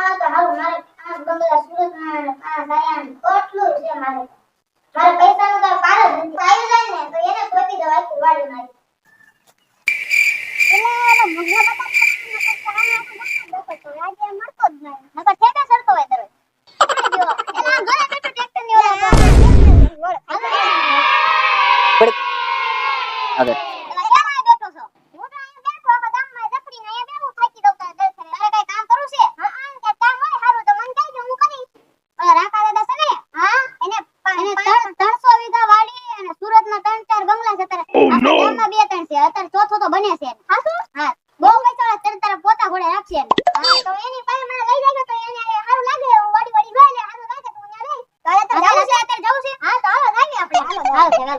માં તો હાલ મારે પાંચ બંગલા સુરતમાં અને પાંચ આયાન કોટલું છે મારે મારે પૈસાનું કાંઈ પાર જ નથી આવી જાય ને તો એને કોઈ દવા આખી વાડી મારી આગળ અત્યારે ચોથો તો બને છે હાસુ હા બહુ પૈસા તરત તર પોતા ઘોડે રાખશે તો એની પાસે મને લઈ જાય તો એને સારું લાગે હું વાડી વાડી ગયો ને સારું લાગે તો મને લઈ તો અત્યારે અત્યારે જવું છે? હા તો હાલો જઈએ આપણે. હાલો હાલો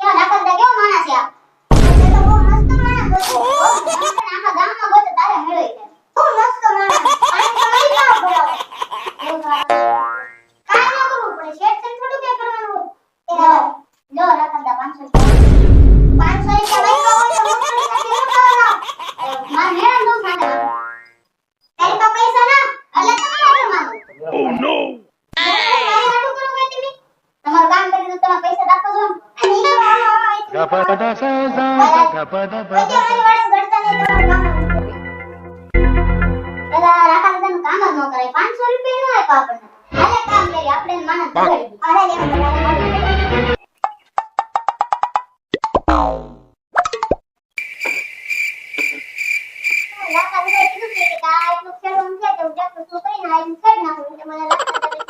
કેવો લાકડા કેવો માણસ છે આ? તો બહુ મસ્ત માણસ હતો આખા ગામમાં ગોતો તારે મેળવી પદ સ સ પદ પદ લાકા દે કીધું કે આ એટલું ખેલું છે તો ઉડા તો કરી ના એમ કરી નાખું એટલે મને લાગતું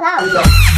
Cavalo.